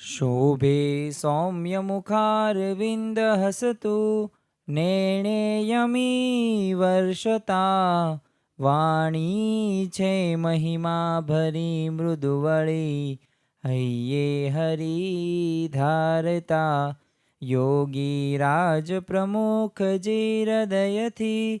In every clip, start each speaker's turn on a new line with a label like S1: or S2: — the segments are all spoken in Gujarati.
S1: શોભે સૌમ્ય મુખારવિંદ હસતું નેણેયમી વર્ષતા વાણી છે મહિમા ભરી મૃદુવળી હૈયે હરી ધારતા યોગી રાજ પ્રમુખ જી હૃદયથી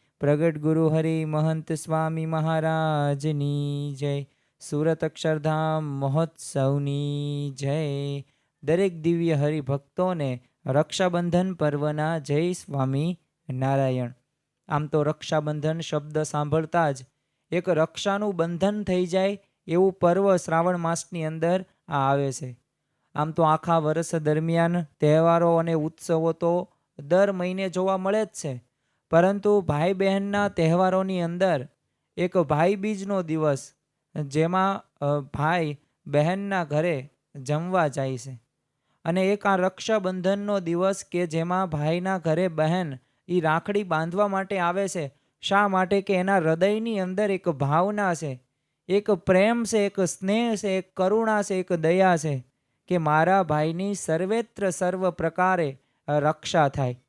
S1: પ્રગટ ગુરુ હરિ મહંત સ્વામી મહારાજની જય. સુરત અક્ષરધામ મહોત્સવની જય. દરેક દિવ્ય હરિભક્તોને રક્ષાબંધન પર્વના જય સ્વામી નારાયણ. આમ તો રક્ષાબંધન શબ્દ સાંભળતા જ એક રક્ષાનું બંધન થઈ જાય એવું પર્વ શ્રાવણ માસની અંદર આ આવે છે. આમ તો આખા વર્ષ દરમિયાન તહેવારો અને ઉત્સવો તો દર મહિને જોવા મળે જ છે. પરંતુ ભાઈ બહેનના તહેવારોની અંદર એક ભાઈ બીજનો દિવસ, જેમાં ભાઈ બહેનના ઘરે જમવા જાય છે. અને એક આ રક્ષાબંધનનો દિવસ કે જેમાં ભાઈના ઘરે બહેન એ રાખડી બાંધવા માટે આવે છે, શા માટે કે એના હૃદયની અંદર એક ભાવના છે, એક પ્રેમ છે, એક સ્નેહ છે, એક કરુણા છે, એક દયા છે કે મારા ભાઈની સર્વેત્ર સર્વ પ્રકારે રક્ષા થાય.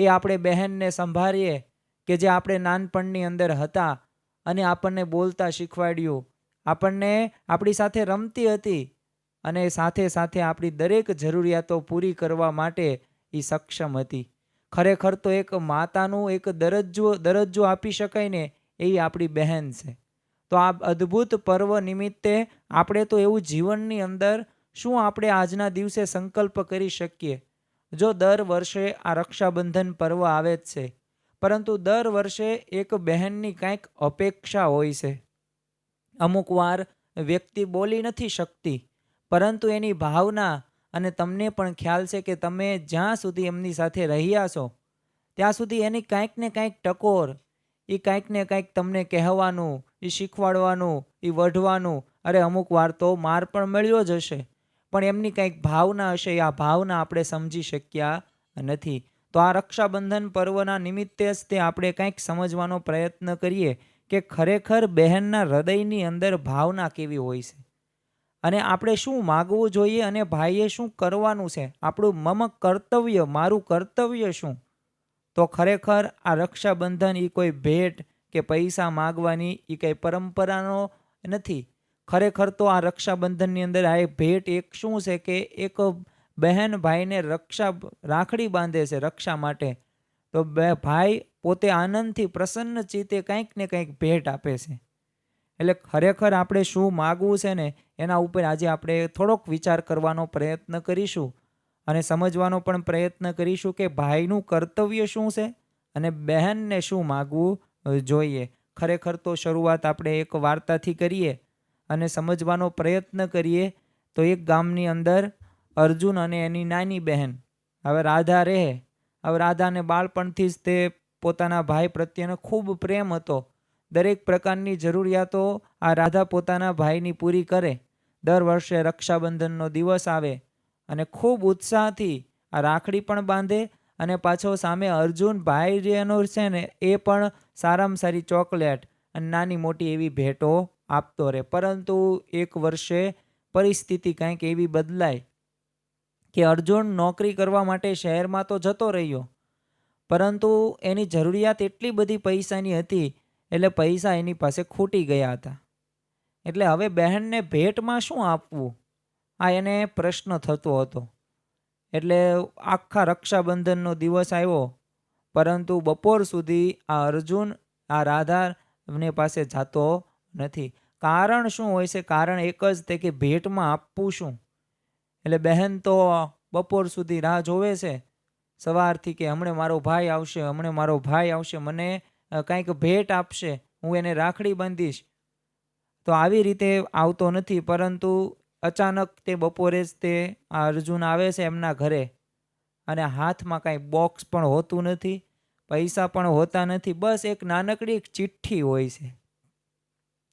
S1: એ આપણે બહેનને સંભાળીએ કે જે આપણે નાનપણની અંદર હતા અને આપણને બોલતા શીખવાડ્યું. આપણને આપણી સાથે રમતી હતી અને સાથે સાથે આપણી દરેક જરૂરિયાતો પૂરી કરવા માટે એ સક્ષમ હતી. ખરેખર તો એક માતાનું એક દરજ્જો દરજ્જો આપી શકાય ને એ આપણી બહેન છે. તો આ અદ્ભુત પર્વ નિમિત્તે આપણે તો એવું જીવનની અંદર શું આપણે આજના દિવસે સંકલ્પ કરી શકીએ? જો દર વર્ષે આ રક્ષાબંધન પર્વ આવે જ છે, પરંતુ દર વર્ષે એક બહેનની કાંઈક અપેક્ષા હોય છે. અમુક વાર વ્યક્તિ બોલી નથી શકતી, પરંતુ એની ભાવના અને તમને પણ ખ્યાલ છે કે તમે જ્યાં સુધી એમની સાથે રહ્યા છો, ત્યાં સુધી એની કાંઈક ને કાંઈક ટકોર એ કાંઈક ને કાંઈક તમને કહેવાનું એ શીખવાડવાનું એ વઢવાનું, અરે અમુક વાર તો માર પણ મળ્યો જ હશે. પણ એમની કંઈક ભાવના હશે આ ભાવના આપણે સમજી શક્યા નથી. તો આ રક્ષાબંધન પર્વના નિમિત્તે જ તે આપણે કંઈક સમજવાનો પ્રયત્ન કરીએ કે ખરેખર બહેનના હૃદયની અંદર ભાવના કેવી હોય છે. અને આપણે શું માગવું જોઈએ અને ભાઈએ શું કરવાનું છે? આપણું મમ કર્તવ્ય, મારું કર્તવ્ય શું? તો ખરેખર આ રક્ષાબંધન એ કોઈ ભેટ કે પૈસા માગવાની એ કંઈ પરંપરાનો નથી. ખરેખર તો આ રક્ષાબંધનની અંદર આ ભેટ એક શું છે કે એક બહેન ભાઈને રક્ષા રાખડી બાંધે છે રક્ષા માટે. તો બે ભાઈ પોતે આનંદથી પ્રસન્ન ચિત્તે કંઈક ને કંઈક ભેટ આપે છે. એટલે ખરેખર આપણે શું માગવું છે ને એના ઉપર આજે આપણે થોડોક વિચાર કરવાનો પ્રયત્ન કરીશું. અને સમજવાનો પણ પ્રયત્ન કરીશું કે ભાઈનું કર્તવ્ય શું છે અને બહેનને શું માગવું જોઈએ. ખરેખર તો શરૂઆત આપણે એક વાર્તાથી કરીએ. અને સમજવાનો પ્રયત્ન કરીએ તો એક ગામની અંદર અર્જુન અને એની નાની બહેન, હવે રાધા રહે. હવે રાધાને બાળપણથી જ તે પોતાના ભાઈ પ્રત્યેનો ખૂબ પ્રેમ હતો. દરેક પ્રકારની જરૂરિયાતો આ રાધા પોતાના ભાઈની પૂરી કરે. દર વર્ષે રક્ષાબંધનનો દિવસ આવે અને ખૂબ ઉત્સાહથી આ રાખડી પણ બાંધે અને પાછો સામે અર્જુન ભાઈ જેનો છે ને એ પણ સારામાં સારી ચોકલેટ અને નાની મોટી એવી ભેટો આપતો રહે. પરંતુ એક વર્ષે પરિસ્થિતિ કંઈક એવી બદલાય કે અર્જુન નોકરી કરવા માટે શહેરમાં તો જતો રહ્યો, પરંતુ એની જરૂરિયાત એટલી બધી પૈસાની હતી, એટલે પૈસા એની પાસે ખૂટી ગયા હતા. એટલે હવે બહેનને ભેટમાં શું આપવું? આ એને પ્રશ્ન થતો હતો. એટલે આખા રક્ષાબંધનનો દિવસ આવ્યો, પરંતુ બપોર સુધી આ અર્જુન, આ રાધાને પાસે જતો નથી. કારણ શું હોય છે? કારણ એક જ તે કે ભેટમાં આપવું શું? એટલે બહેન તો બપોર સુધી રાહ જોવે છે. સવારથી કે હમણે મારો ભાઈ આવશે, હમણે મારો ભાઈ આવશે, મને કાંઈક ભેટ આપશે, હું એને રાખડી બાંધીશ. તો આવી રીતે આવતો નથી, પરંતુ અચાનક તે બપોરે જ તે આ અર્જુન આવે છે એમના ઘરે. અને હાથમાં કાંઈ બોક્સ પણ હોતું નથી, પૈસા પણ હોતા નથી, બસ એક નાનકડી ચિઠ્ઠી હોય છે.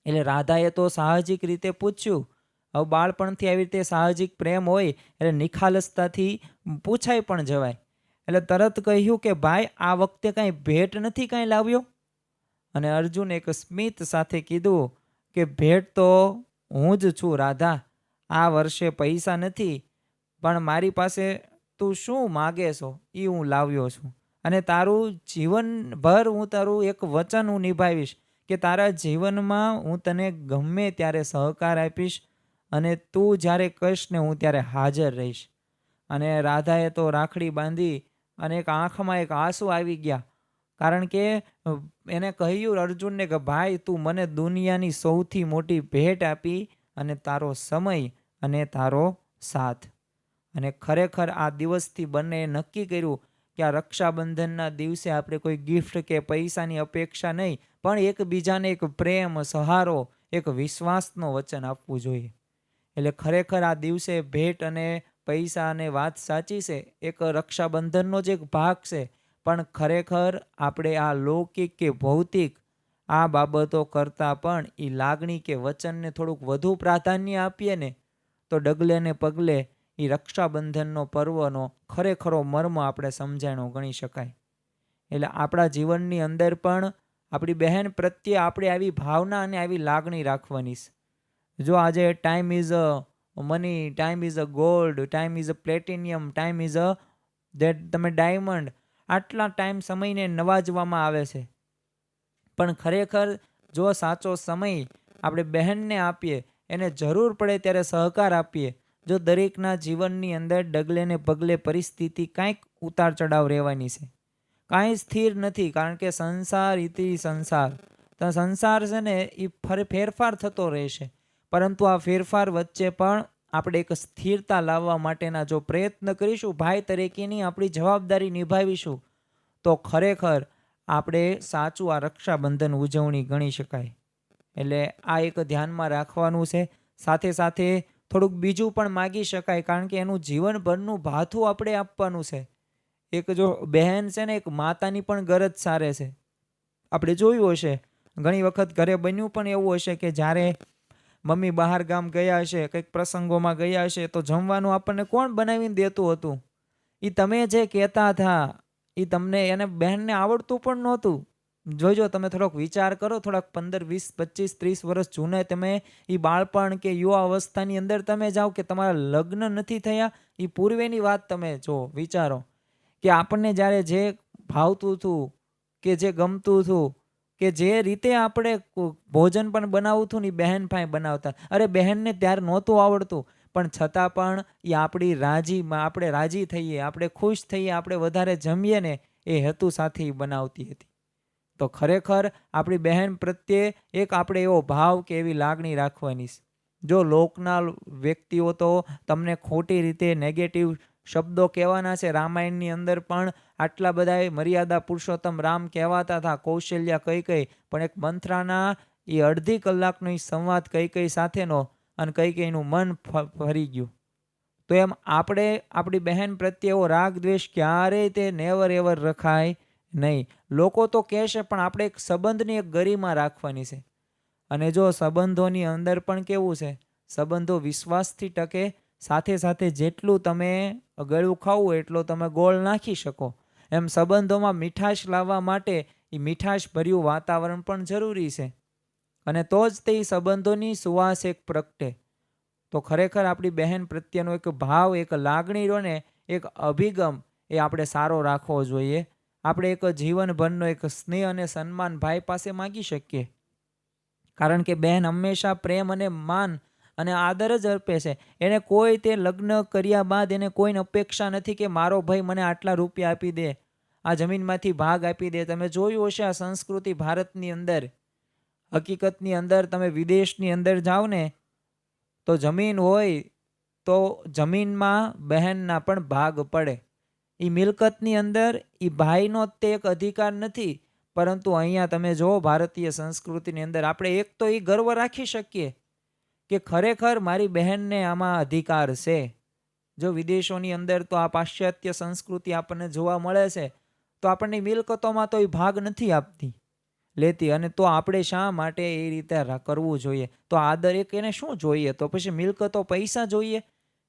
S1: એટલે રાધાએ તો સાહજિક રીતે પૂછ્યું હવે બાળપણથી આવી રીતે સાહજિક પ્રેમ હોય, એટલે નિખાલસતાથી પૂછાય પણ જવાય. એટલે તરત કહ્યું કે, ભાઈ, આ વખતે કાંઈ ભેટ નથી કાંઈ લાવ્યો? અને અર્જુન એક સ્મિત સાથે કીધું કે, ભેટ તો હું જ છું રાધા, આ વર્ષે પૈસા નથી, પણ મારી પાસે તું શું માગે છો? એ હું લાવ્યો છું. અને તારું જીવનભર હું તારું એક વચન હું નિભાવીશ. કે તારા જીવનમાં હું તને ગમે ત્યારે સહકાર આપીશ અને તું જ્યારે કહીશ ને હું ત્યારે હાજર રહીશ. અને રાધાએ તો રાખડી બાંધી અને એક આંખમાં એક આંસુ આવી ગયા. કારણ કે એને કહ્યું અર્જુનને કે, ભાઈ, તું મને દુનિયાની સૌથી મોટી ભેટ આપી અને તારો સમય અને તારો સાથ. અને ખરેખર આ દિવસથી બંને નક્કી કર્યું કે આ રક્ષાબંધનના દિવસે આપણે કોઈ ગિફ્ટ કે પૈસાની અપેક્ષા નહીં પણ એકબીજાને એક પ્રેમ, સહારો, એક વિશ્વાસનો વચન આપવું જોઈએ. એટલે ખરેખર આ દિવસે ભેટ અને પૈસા અને વાત સાચી છે. એક રક્ષાબંધનનો જ એક ભાગ છે. પણ ખરેખર આપણે આ લૌકિક કે ભૌતિક આ બાબતો કરતાં પણ એ લાગણી કે વચનને થોડુંક વધુ પ્રાધાન્ય આપીએ ને, તો ડગલે ને પગલે એ રક્ષાબંધનનો પર્વનો ખરેખરો મર્મ આપણે સમજાણો ગણી શકાય. એટલે આપણા જીવનની અંદર પણ આપણી બહેન પ્રત્યે આપણે આવી ભાવના અને આવી લાગણી રાખવાની છે. જો આજે time is a money time is a gold time is a platinum time is a that તમે ડાયમંડ આટલા ટાઈમ સમયને નવાજવામાં આવે છે. પણ ખરેખર જો સાચો સમય આપણે બહેનને આપીએ, એને જરૂર પડે ત્યારે સહકાર આપીએ. જો દરેકના જીવનની અંદર ડગલે ને પગલે પરિસ્થિતિ કાંઈક ઉતાર ચઢાવ રહેવાની છે. કાંઈ સ્થિર નથી, કારણ કે સંસાર ઇતિ સંસાર. તો સંસાર છે ને એ ફરે, ફેરફાર થતો રહેશે. પરંતુ આ ફેરફાર વચ્ચે પણ આપણે એક સ્થિરતા લાવવા માટેના જો પ્રયત્ન કરીશું, ભાઈ તરીકેની આપણી જવાબદારી નિભાવીશું, તો ખરેખર આપણે સાચું આ રક્ષાબંધન ઉજવણી ગણી શકાય. એટલે આ એક ધ્યાનમાં રાખવાનું છે. સાથે સાથે થોડુંક બીજું પણ માગી શકાય, કારણ કે એનું જીવનભરનું ભાથું આપણે આપવાનું છે. એક જો બહેન છે ને, એક માતાની પણ ગરજ સારે છે. આપણે જોયું હશે. ઘણી વખત ઘરે બન્યું પણ એવું હશે કે જ્યારે મમ્મી બહાર ગામ ગયા હશે, કંઈક પ્રસંગોમાં ગયા હશે, તો જમવાનું આપણને કોણ બનાવીને દેતું હતું? એ તમે જે કહેતા હતા એ તમને એને બહેનને આવડતું પણ નહોતું. જોજો, તમે થોડોક વિચાર કરો, થોડાક પંદર, વીસ પચીસ ત્રીસ વર્ષ જૂને તમે એ બાળપણ કે યુવા અવસ્થાની અંદર તમે જાઓ કે તમારા લગ્ન નથી થયા એ પૂર્વેની વાત તમે જો વિચારો. કે આપણને જ્યારે જે ભાવતું હતું, કે જે ગમતું હતું, કે જે રીતે આપણે ભોજન પણ બનાવવું હતું ને બહેન ભાઈ બનાવતા. અરે, બહેનને ત્યારે નહોતું આવડતું, પણ છતાં પણ એ આપણી રાજીમાં આપણે રાજી થઈએ, આપણે ખુશ થઈએ, આપણે વધારે જમીએ ને એ હેતુ સાથે બનાવતી હતી. તો ખરેખર આપણી બહેન પ્રત્યે એક આપણે એવો ભાવ કે એવી લાગણી રાખવાની જો લોકના વ્યક્તિઓ તો તમને ખોટી રીતે નેગેટિવ શબ્દો કહેવાના છે. રામાયણની અંદર પણ આટલા બધા મર્યાદા પુરુષોત્તમ રામ કહેવાતા હતા. કૌશલ્યા કઈ કઈ, પણ એક મંત્રાના એ અડધી કલાકનો એ સંવાદ કઈ કઈ સાથેનો અને કઈ કઈનું મન ફરી ગયું. તો એમ આપણે, આપણી બહેન પ્રત્યે એવો રાગ, દ્વેષ ક્યારેય તે નેવર એવર રખાય નહીં. લોકો તો કહેશે, પણ આપણે એક સંબંધની એક ગરિમા રાખવાની છે. અને જો સંબંધોની અંદર પણ કેવું છે? સંબંધો વિશ્વાસથી ટકે સાથે સાથે જેટલું તમે ગળું ખાવું એટલો તમે ગોળ નાખી શકો. એમ સંબંધોમાં મીઠાશ લાવવા માટે એ મીઠાશ ભર્યું વાતાવરણ પણ જરૂરી છે. અને તો જ તે સંબંધોની સુવાસ એક પ્રગટે. તો ખરેખર આપણી બહેન પ્રત્યેનો એક ભાવ, એક લાગણી રોને એક અભિગમ એ આપણે સારો રાખવો જોઈએ. આપણે એક જીવનભરનો એક સ્નેહ અને સન્માન ભાઈ પાસે માગી શકીએ. કારણ કે બહેન હંમેશા પ્રેમ અને માન અને આદર જ અર્પે છે. એને કોઈ તે લગ્ન કર્યા બાદ એને કોઈને અપેક્ષા નથી કે મારો ભાઈ મને આટલા રૂપિયા આપી દે. આ જમીનમાંથી ભાગ આપી દે. તમે જોયું હશે આ સંસ્કૃતિ ભારતની અંદર. હકીકતની અંદર તમે વિદેશની અંદર જાઓ ને, તો જમીન હોય તો જમીનમાં બહેનના પણ ભાગ પડે. એ મિલકતની અંદર એ ભાઈનો તે એક અધિકાર નથી, પરંતુ અહીંયા તમે જો ભારતીય સંસ્કૃતિની અંદર. આપણે એક તો એ ગર્વ રાખી શકીએ. કે ખરેખર મારી બહેનને આમાં અધિકાર છે? જો વિદેશોની અંદર તો આ પાશ્ચાત્ય સંસ્કૃતિ આપણને જોવા મળે છે, તો આપણને મિલકતોમાં તો એ ભાગ નથી આપતી. લેતી અને તો આપણે શા માટે એ રીતે કરવું જોઈએ? તો આદર એક એને શું જોઈએ? તો પછી મિલકતો પૈસા જોઈએ?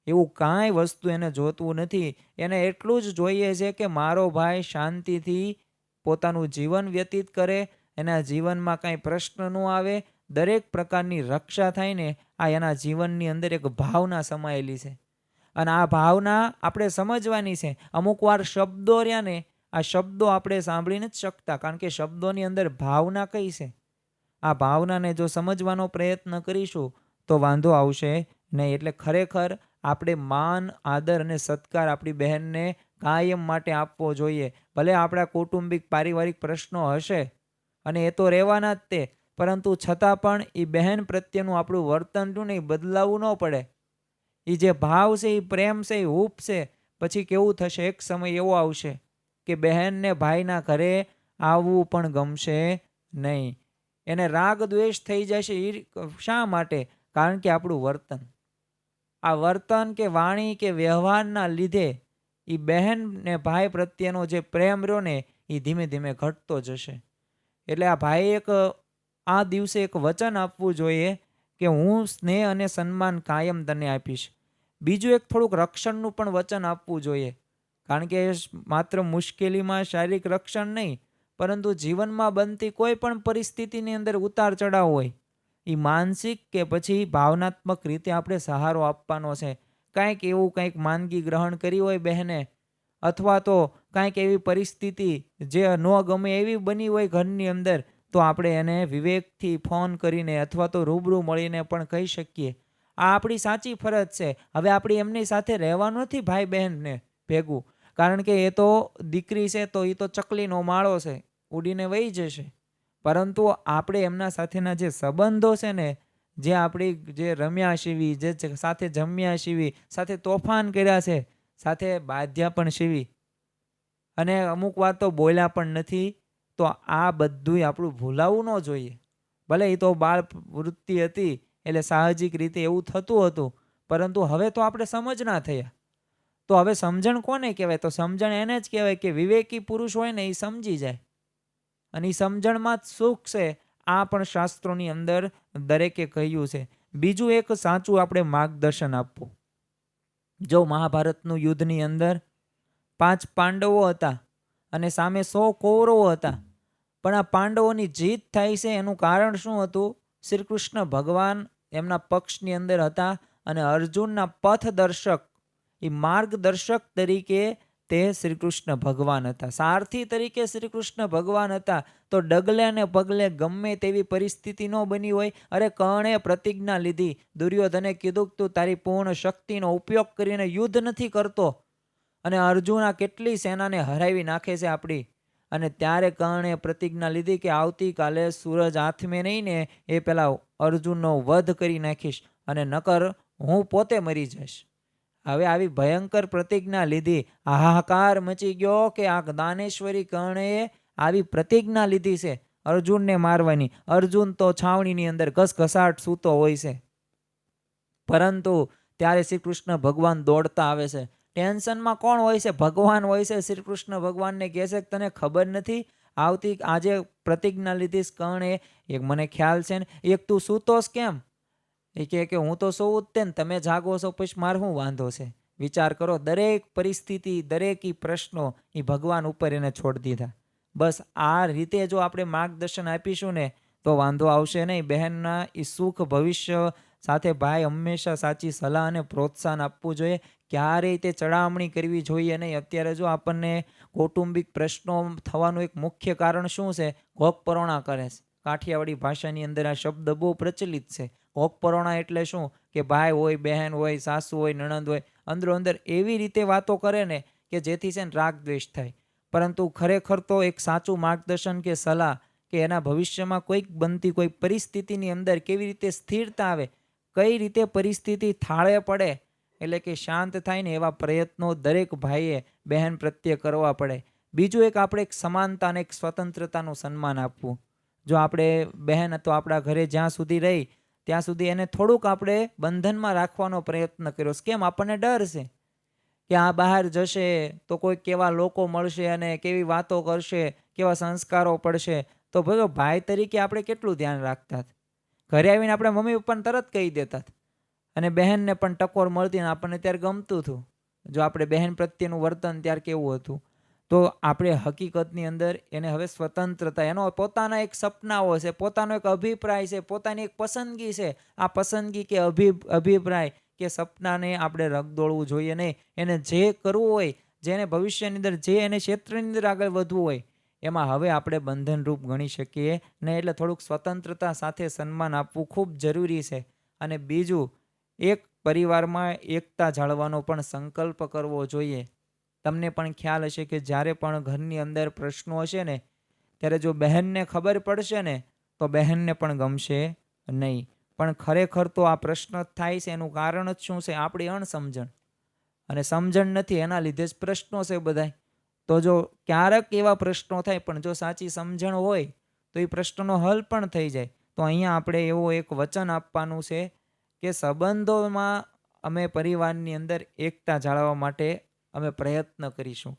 S1: એવું કાંઈ વસ્તુ એને જોતું નથી. એને એટલું જ જોઈએ છે કે મારો ભાઈ શાંતિથી પોતાનું જીવન વ્યતીત કરે, એના જીવનમાં કાંઈ પ્રશ્ન ન આવે દરેક પ્રકારની રક્ષા થાય ને આ એના જીવનની અંદર એક ભાવના સમાયેલી છે. અને આ ભાવના આપણે સમજવાની છે. અમુક વાર શબ્દો રહ્યા ને આ શબ્દો આપણે સાંભળી નથી શકતા, કારણ કે શબ્દોની અંદર ભાવના કઈ છે? આ ભાવનાને જો સમજવાનો પ્રયત્ન કરીશું, તો વાંધો આવશે નહીં. એટલે ખરેખર આપણે માન, આદર અને સત્કાર આપણી બહેનને કાયમ માટે આપવો જોઈએ. ભલે આપણા કૌટુંબિક, પારિવારિક પ્રશ્નો હશે, અને એ તો રહેવાના જ તે પરંતુ છતાં પણ એ બહેન પ્રત્યેનું આપણું વર્તન રહ્યું ને એ બદલાવવું ન પડે. એ જે ભાવ છે એ પ્રેમ છે એ હૂપ છે, પછી કેવું થશે? એક સમય એવો આવશે કે બહેનને ભાઈના ઘરે આવવું પણ ગમશે નહીં. એને રાગ દ્વેષ થઈ જશે એ શા માટે? કારણ કે આપણું વર્તન. આ વર્તન કે વાણી કે વ્યવહારના લીધે એ બહેન ને ભાઈ પ્રત્યેનો જે પ્રેમ રહ્યો ને એ ધીમે ધીમે ઘટતો જશે. એટલે આ ભાઈ એક આ દિવસે એક વચન આપવું જોઈએ કે હું સ્નેહ અને સન્માન કાયમ તને આપીશ. બીજું એક થોડુંક રક્ષણનું પણ વચન આપવું જોઈએ. કારણ કે માત્ર મુશ્કેલીમાં શારીરિક રક્ષણ નહીં, પરંતુ જીવનમાં બનતી કોઈ પણ પરિસ્થિતિની અંદર ઉતાર ચઢાવ હોય. એ માનસિક કે પછી ભાવનાત્મક રીતે આપણે સહારો આપવાનો છે. કાંઈક એવું કંઈક માંદગી ગ્રહણ કરી હોય બહેને, અથવા તો કાંઈક એવી પરિસ્થિતિ જે ન ગમે એવી બની હોય ઘરની અંદર તો આપણે એને વિવેકથી ફોન કરીને અથવા તો રૂબરૂ મળીને પણ કહી શકીએ. આ આપણી સાચી ફરજ છે. હવે આપણી એમની સાથે રહેવાનું નથી ભાઈ બહેનને ભેગું. કારણ કે એ તો દીકરી છે તો એ તો ચકલીનો માળો છે. ઉડીને વહી જશે. પરંતુ આપણે એમના સાથેના જે સંબંધો છે ને, જે આપણી જે રમ્યા શીવી જે સાથે જમ્યા શીવી, સાથે તોફાન કર્યા છે, સાથે બાંધ્યા પણ શીવી. અને અમુક વાર તો બોલ્યા પણ નથી. તો આ બધુંય આપણું ભૂલાવવું ન જોઈએ. ભલે એ તો બાળ વૃત્તિ હતી, એટલે સાહજિક રીતે એવું થતું હતું, પરંતુ હવે તો આપણે સમજના થયા. તો હવે સમજણ કોને કહેવાય? તો સમજણ એને જ કહેવાય કે વિવેકી પુરુષ હોય ને એ સમજી જાય. અને એ સમજણમાં જ સુખ છે, આ પણ શાસ્ત્રોની અંદર દરેકે કહ્યું છે. બીજું એક સાચું આપણે માર્ગદર્શન આપવું. જો મહાભારતનું યુદ્ધની અંદર પાંચ પાંડવો હતા અને સામે સો કૌરવો હતા પણ આ પાંડવોની જીત થાય છે એનું કારણ શું હતું? શ્રી કૃષ્ણ ભગવાન એમના પક્ષની અંદર હતા અને અર્જુનના પથદર્શક એ માર્ગદર્શક તરીકે તે શ્રી કૃષ્ણ ભગવાન હતા. સારથી તરીકે શ્રી કૃષ્ણ ભગવાન હતા, તો ડગલે ને પગલે ગમે તેવી પરિસ્થિતિ ન બની હોય, અરે કર્ણે પ્રતિજ્ઞા લીધી. દુર્યોધને કીધું તું તારી પૂર્ણ શક્તિનો ઉપયોગ કરીને યુદ્ધ નથી કરતો. અને અર્જુન આ કેટલી સેનાને હરાવી નાખે છે આપણી? અને ત્યારે કર્ણે પ્રતિજ્ઞા લીધી કે આવતીકાલે સૂરજ હાથમે નહીં ને એ પેલા અર્જુનનો વધ કરી નાખીશ અને નકર હું પોતે મરી જઈશ. હવે આવી ભયંકર પ્રતિજ્ઞા લીધી. હાહાકાર મચી ગયો કે આ દાનેશ્વરી કર્ણએ આવી પ્રતિજ્ઞા લીધી છે અર્જુનને મારવાની. અર્જુન તો છાવણીની અંદર ઘસઘસાટ સૂતો હોય છે. પરંતુ ત્યારે શ્રી કૃષ્ણ ભગવાન દોડતા આવે છે. ટેન્શનમાં કોણ હોય છે? ભગવાન હોય છે? શ્રી કૃષ્ણ ભગવાનને કહે છે તને ખબર નથી? આવતી આજે પ્રતિજ્ઞા લીધીશ કર્ણે એક મને ખ્યાલ છે ને, એક તું સૂતોસ કેમ? એ કહે કે હું તો સૌ જ તે ને, તમે જાગો છો પછી મારે શું વાંધો છે? વિચાર કરો, દરેક પરિસ્થિતિ, દરેક એ પ્રશ્નો એ ભગવાન ઉપર એને છોડી દીધા. બસ આ રીતે જો આપણે માર્ગદર્શન આપીશું ને, તો વાંધો આવશે નહીં. બહેનના એ સુખ ભવિષ્ય સાથે ભાઈ હંમેશા સાચી સલાહ અને પ્રોત્સાહન આપવું જોઈએ. ક્યારેય તે ચડામણી કરવી જોઈએ નહીં? અત્યારે જો આપણને કૌટુંબિક પ્રશ્નો થવાનું એક મુખ્ય કારણ શું છે? ઘોકપરોણા કરે છે. કાઠિયાવાડી ભાષાની અંદર આ શબ્દ બહુ પ્રચલિત છે. ઘોકપરોણા એટલે શું? કે ભાઈ હોય, બહેન હોય, સાસુ હોય, નણંદ હોય. અંદરો અંદર એવી રીતે વાતો કરે ને કે જેથી છે ને રાગ દ્વેષ થાય. પરંતુ ખરેખર તો એક સાચું માર્ગદર્શન કે સલાહ કે એના ભવિષ્યમાં કોઈક બનતી, કોઈ પરિસ્થિતિની અંદર કેવી રીતે સ્થિરતા આવે, કઈ રીતે પરિસ્થિતિ થાળે પડે એટલે કે શાંત થાય ને એવા પ્રયત્નો દરેક ભાઈએ બહેન પ્રત્યે કરવા પડે. બીજું એક આપણે એક સમાનતા અને એક સ્વતંત્રતાનું સન્માન આપવું. જો આપણે બહેન તો આપણા ઘરે જ્યાં સુધી રહી, ત્યાં સુધી એને થોડુંક આપણે બંધનમાં રાખવાનો પ્રયત્ન કર્યો. કેમ? આપણને ડર છે કે આ બહાર જશે તો કોઈ કેવા લોકો મળશે અને કેવી વાતો કરશે, કેવા સંસ્કારો પડશે. તો ભાઈ ભાઈ તરીકે આપણે કેટલું ધ્યાન રાખતા ઘરે આવીને આપણે મમ્મી પપ્પાને તરત કહી દેતા. અને બહેનને પણ ટકોર મળતી અને આપણને ત્યારે ગમતું હતું. જો આપણે બહેન પ્રત્યેનું વર્તન ત્યારે કેવું હતું? તો આપણે હકીકતની અંદર એને હવે સ્વતંત્રતા, એનો પોતાના એક સપનાઓ છે, પોતાનો એક અભિપ્રાય છે, પોતાની એક પસંદગી છે. આ પસંદગી કે અભિ, અભિપ્રાય કે સપનાને આપણે રગદોળવું જોઈએ નહીં. એને જે કરવું હોય, જેને ભવિષ્યની અંદર, જે એને ક્ષેત્રની અંદર આગળ વધવું હોય, એમાં હવે આપણે બંધનરૂપ ગણી શકીએ ને એટલે થોડુંક સ્વતંત્રતા સાથે સન્માન આપવું ખૂબ જરૂરી છે. અને બીજું એક પરિવારમાં એકતા જાળવવાનો પણ સંકલ્પ કરવો જોઈએ. તમને પણ ખ્યાલ હશે કે જ્યારે પણ ઘરની અંદર પ્રશ્નો હશે ને, ત્યારે જો બહેનને ખબર પડશે ને, તો બહેનને પણ ગમશે નહીં. પણ ખરેખર તો આ પ્રશ્ન થાય છે, એનું કારણ જ શું છે, આપણી અણસમજણ. અને સમજણ નથી, એના લીધે જ પ્રશ્નો છે બધાય. તો જો ક્યારેક એવા પ્રશ્નો થાય, પણ જો સાચી સમજણ હોય, તો એ પ્રશ્નનો હલ પણ થઈ જાય. તો અહીંયા આપણે એવો એક વચન આપવાનું છે કે સંબંધોમાં અમે પરિવારની અંદર એકતા જાળવવા માટે અમે પ્રયત્ન કરીશું.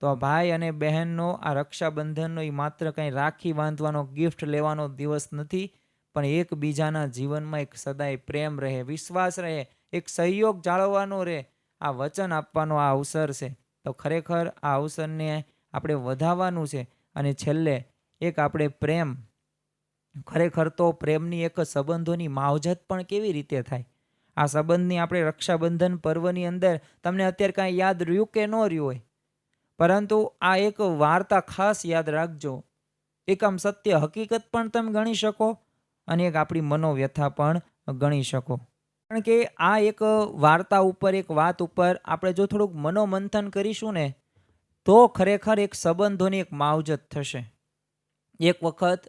S1: તો આ ભાઈ અને બહેનનો, આ રક્ષાબંધનનો એ માત્ર કંઈ રાખી બાંધવાનો ગિફ્ટ લેવાનો દિવસ નથી, પણ એકબીજાના જીવનમાં એક સદાય પ્રેમ રહે, વિશ્વાસ રહે, એક સહયોગ જાળવવાનો રહે, આ વચન આપવાનો આ અવસર છે. તો ખરેખર આ અવસરને આપણે વધાવવાનું છે અને છેલ્લે એક આપણે પ્રેમ ખરેખર તો પ્રેમની એક સંબંધોની માવજત પણ કેવી રીતે થાય? આ સંબંધની આપણે રક્ષાબંધન પર્વની અંદર તમને અત્યારે કાંઈ યાદ રહ્યું કે ન રહ્યું હોય? પરંતુ આ એક વાર્તા ખાસ યાદ રાખજો. એક આમ સત્ય હકીકત પણ તમે ગણી શકો અને એક આપણી મનોવ્યથા પણ ગણી શકો. કારણ કે આ એક વાર્તા ઉપર, એક વાત ઉપર આપણે જો થોડુંક મનોમંથન કરીશું ને, તો ખરેખર એક સંબંધોની એક માવજત થશે. એક વખત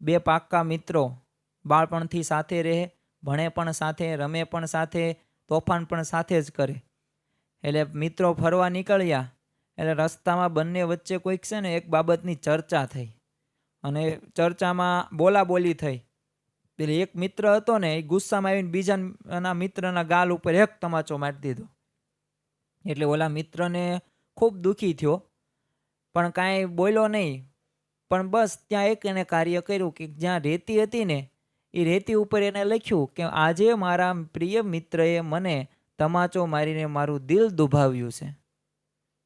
S1: બે પાક્કા મિત્રો બાળપણથી સાથે રહે, ભણે પણ સાથે, રમે પણ સાથે, તોફાન પણ સાથે જ કરે. એટલે મિત્રો ફરવા નીકળ્યા, એટલે રસ્તામાં બંને વચ્ચે કોઈક છે ને એક બાબતની ચર્ચા થઈ. અને ચર્ચામાં બોલાબોલી થઈ. પેલી એક મિત્ર હતો ને, એ ગુસ્સામાં આવીને બીજાના મિત્રના ગાલ ઉપર એક તમાચો મારી દીધો. એટલે ઓલા મિત્રને ખૂબ દુઃખી થયો. પણ કાંઈ બોલ્યો નહીં. પણ બસ ત્યાં એક એને કાર્ય કર્યું કે જ્યાં રેતી હતી ને, એ રેતી ઉપર એને લખ્યું કે, આજે મારા પ્રિય મિત્રએ મને તમાચો મારીને મારું દિલ દુભાવ્યું છે.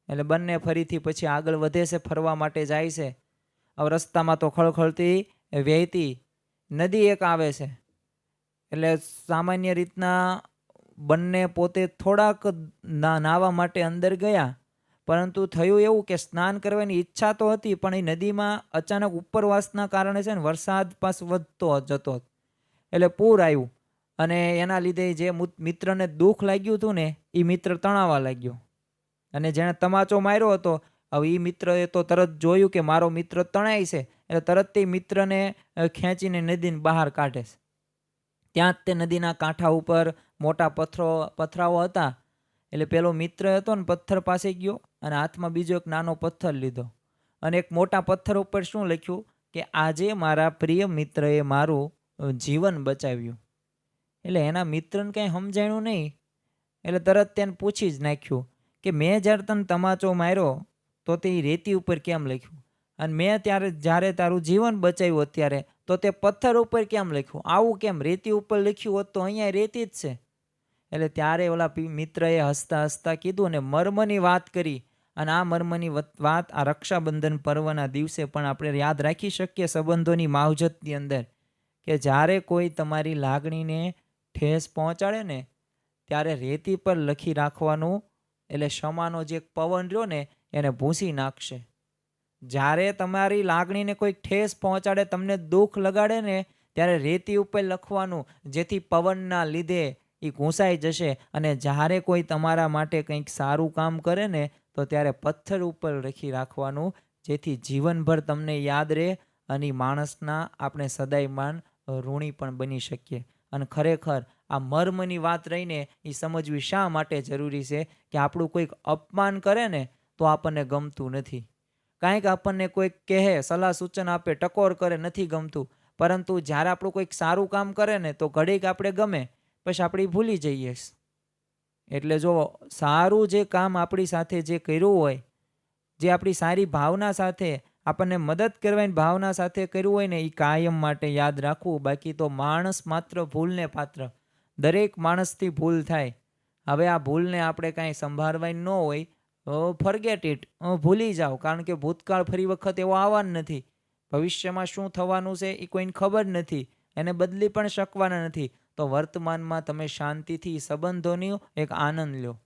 S1: એટલે બંને ફરીથી પછી આગળ વધે છે, ફરવા માટે જાય છે. હવે રસ્તામાં તો ખળખળતી વહેતી નદી એક આવે છે. એટલે સામાન્ય રીતના બંને પોતે થોડાક ના નાહવા માટે અંદર ગયા પરંતુ થયું એવું કે સ્નાન કરવાની ઈચ્છા તો હતી, પણ એ નદીમાં અચાનક ઉપરવાસના કારણે છે ને વરસાદ પાસ વધતો જતો એટલે પૂર આવ્યું અને એના લીધે જે મિત્રને દુઃખ લાગ્યું હતું ને, એ મિત્ર તણાવા લાગ્યો. અને જેણે તમાચો માર્યો હતો, હવે એ મિત્રએ તો તરત જોયું કે મારો મિત્ર તણાય છે, એટલે તરત તે મિત્રને ખેંચીને નદીને બહાર કાઢે છે. ત્યાં જ તે નદીના કાંઠા ઉપર મોટા પથ્થરો, પથરાઓ હતા. એટલે પેલો મિત્ર હતો ને, પથ્થર પાસે ગયો. અને હાથમાં બીજો એક નાનો પથ્થર લીધો. અને એક મોટા પથ્થર ઉપર શું લખ્યું? કે આજે મારા પ્રિય મિત્રએ મારું જીવન બચાવ્યું. એટલે એના મિત્રને કંઈ સમજાણું નહીં. એટલે તરત તેને પૂછી જ નાખ્યું કે મેં જ્યારે તને તમાચો માર્યો, તો તે રેતી ઉપર કેમ લખ્યું? અને મેં ત્યારે, જ્યારે તારું જીવન બચાવ્યું અત્યારે, તો તે પથ્થર ઉપર કેમ લખ્યું? આવું કેમ? રેતી ઉપર લખ્યું હોત તો અહીંયા રેતી જ છે. એટલે ત્યારે ઓલા મિત્રએ હસતા હસતા કીધું અને મર્મની વાત કરી. અને આ મર્મની વાત આ રક્ષાબંધન પર્વના દિવસે પણ આપણે યાદ રાખી શકીએ સંબંધોની માવજતની અંદર કે જ્યારે કોઈ તમારી લાગણીને ઠેસ પહોંચાડે ને, ત્યારે રેતી પર લખી રાખવાનું એટલે ક્ષમાનો જે પવન રહ્યો ને, એને ભૂંસી નાખશે. જ્યારે તમારી લાગણીને કોઈ ઠેસ પહોંચાડે, તમને દુઃખ લગાડે ને, ત્યારે રેતી ઉપર લખવાનું, જેથી પવનના લીધે એ ઘૂંસાઈ જશે અને જ્યારે કોઈ તમારા માટે કંઈક સારું કામ કરે ને તો ત્યારે પથ્થર ઉપર લખી રાખવાનું, જેથી જીવનભર તમને યાદ રહે અને માણસના આપણે સદાયમાન ઋણી પણ બની શકીએ. અને ખરેખર આ મર્મની વાત રહીને એ સમજવી શા માટે જરૂરી છે કે આપણું કોઈક અપમાન કરે ને તો આપણને ગમતું નથી. કાંઈક આપણને કોઈક કહે, સલાહ સૂચન આપે, ટકોર કરે નથી ગમતું. પરંતુ જ્યારે આપણું કોઈક સારું કામ કરે ને તો ઘડીક આપણે ગમે, પછી આપણે ભૂલી જઈએ. છે. એટલે જો સારું જે કામ આપણી સાથે જે કર્યું હોય, જે આપણી સારી ભાવના સાથે આપણને મદદ કરવાની ભાવના સાથે કર્યું હોય ને એ કાયમ માટે યાદ રાખવું. બાકી તો માણસ માત્ર ભૂલને પાત્ર. દરેક માણસથી ભૂલ થાય. હવે આ ભૂલને આપણે કાંઈ સંભાળવાની ન હોય ફરગેટ ઇટ ભૂલી જાઓ. કારણ કે ભૂતકાળ ફરી વખત એવો આવવાનો નથી. ભવિષ્યમાં શું થવાનું છે એ કોઈને ખબર નથી. એને બદલી પણ શકવાના નથી. તો વર્તમાનમાં તમે શાંતિથી સંબંધોની એક આનંદ લ્યો.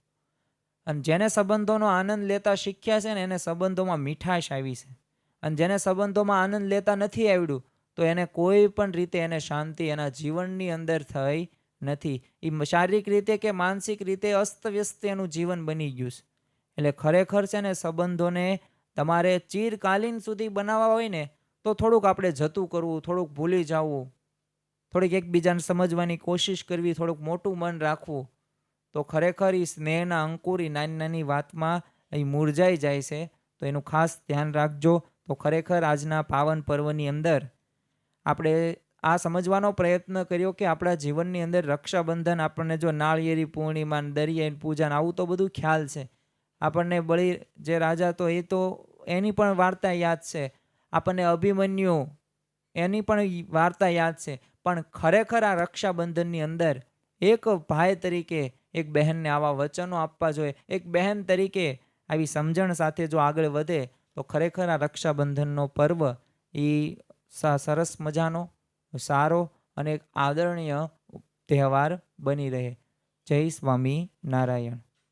S1: અને જેને સંબંધોનો આનંદ લેતા શીખ્યા છે ને એને સંબંધોમાં મીઠાશ આવી છે. અને જેને સંબંધોમાં આનંદ લેતા નથી આવડ્યું, તો એને કોઈ પણ રીતે એને શાંતિ એના જીવનની અંદર થઈ નથી. એ શારીરિક રીતે કે માનસિક રીતે અસ્તવ્યસ્ત એનું જીવન બની ગયું છે. એટલે ખરેખર છે ને સંબંધોને તમારે ચિરકાલીન સુધી બનાવવા હોય ને, તો થોડુંક આપણે જતું કરવું, થોડુંક ભૂલી જવું થોડીક એકબીજાને સમજવાની કોશિશ કરવી, થોડુંક મોટું મન રાખવું, તો ખરેખર એ સ્નેહના અંકુર એ નાની નાની વાતમાં અહીં મુરઝાઈ જાય છે. તો એનું ખાસ ધ્યાન રાખજો. તો ખરેખર આજના પાવન પર્વની અંદર આપણે આ સમજવાનો પ્રયત્ન કર્યો કે આપણા જીવનની અંદર રક્ષાબંધન, આપણને જો નાળિયેરી પૂર્ણિમા ને દરિયાઈ પૂજા આવું તો બધું ખ્યાલ છે. આપણને બળી જે રાજા તો એ તો એની પણ વાર્તા યાદ છે. આપણને અભિમન્યુ એની પણ વાર્તા યાદ છે. પણ ખરેખર આ રક્ષાબંધનની અંદર એક ભાઈ તરીકે એક બહેનને આવા વચનો આપવા જોઈએ. એક બહેન તરીકે આવી સમજણ સાથે જો આગળ વધે, તો ખરેખર આ રક્ષાબંધનનો પર્વ એ સરસ મજાનો, સારો અને એક આદરણીય તહેવાર બની રહે. જય સ્વામી નારાયણ.